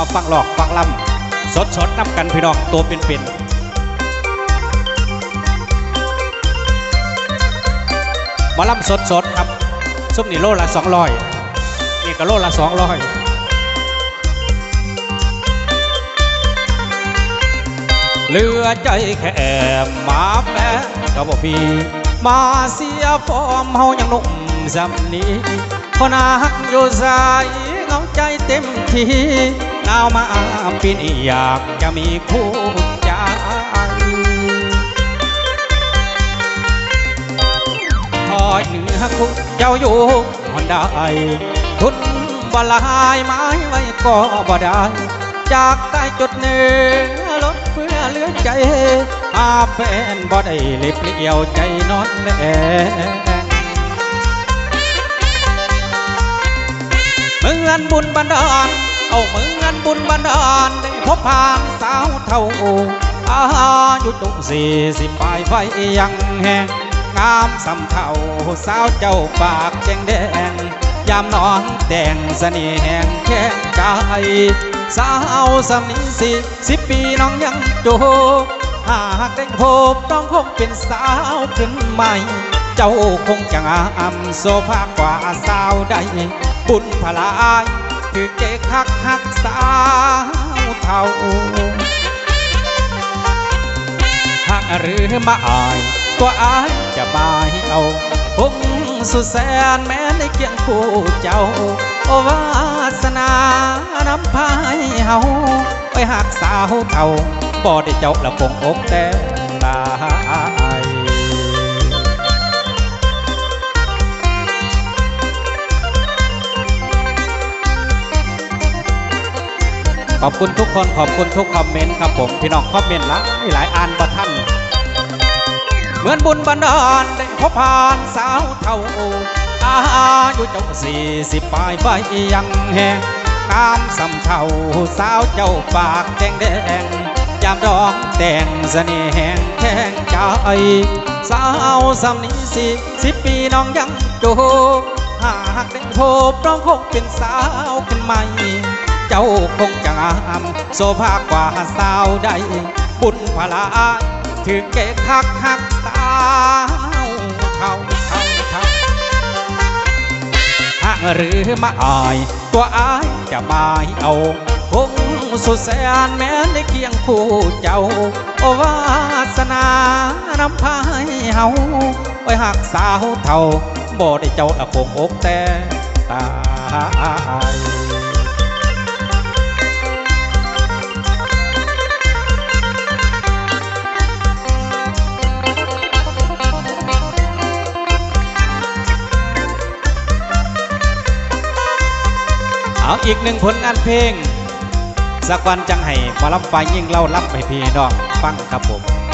มาฟังหลอกฟังลำสดสดนับกันพี่น้องตัวเป็นๆหมาลำสดสดครับซุปนี่โลละสองร้อยนี่ก็โลละสองร้อยเหลือใจแค่แอบมาแฝงก็บอกพี่มาเสียฟอมเฮายังหนุ่มสำนี้คนหักอยู่ใสเงาใจเต็มที่ นาวมาปีนี้อยากจะมีคู่ใจคอยเหนือคุณเจ้าอยู่หอนได้ทุนบลายไม้ไว้ก็บ่ได้ จากใต้จุดเหนือลดเพื่อเลือใจหาแฟนบ่ได้เล็บเลี้ยวใจนอนแลเหมือนบุญบันดาล เอาเมือนบุญบันดาลได้พบผ่านสาวเท่าอายุจุสี่สิบปลายไฟยังแหงงามสำเท่าสาวเจ้าปากแจงแดง ยามนองแต่งสน่ห์แหงแข้งกายสาวสำนี้สิสิบปีน้องยังโจหากได้พบต้องคงเป็นสาวขึ้นใหม่ เจ้าคงจะงามโซภากว่าสาวใดบุญพลาย คือเจ๊คักหักสาวเท่าหากหรือมาอาย ตัวอายจะบายเอาคงสุดแสนแม้ในเกียงคู่เจ้า โอวาสนานำพายเฮาไปหักสาวเท่าบ่ได้เจ้าละคงอกแต่ ขอบคุณทุกคนขอบคุณทุกคอมเมนต์ครับผมพี่น้องคอมเมนต์หลายหลายอ่านบ่ท่านเหมือนบุญบันดาลได้พบผ่านสาวเท่าอายุเจ้าสี่สิบปลายไฟยังแหงงามสำเท่าสาวเจ้าปากแดงแดงยามร้องแตงเสน่ห์แหงแข้งใจสาวสำนี้สี่สิบปีน้องยังโจหากได้พบน้องคงเป็นสาวขึ้นใหม่ เจ้าคงจะงามโซภากว่าสาวใด บุญพลายถึงเกคักหักสาวเทาเทาเทาหากหรือมาอาย ตัวอายจะบายเอาคงสุดแสนแม้ในเคียงคู่เจ้า โอวาสนานำพายเฮาไว้หักสาวเท่าบ่ได้เจ้าละคงอกแต่ตาย เอาอีกหนึ่งผลงานเพลง สักวันจังให้มารับไฟยิ่งเล่ารับให้พี่น้องฟังครับผม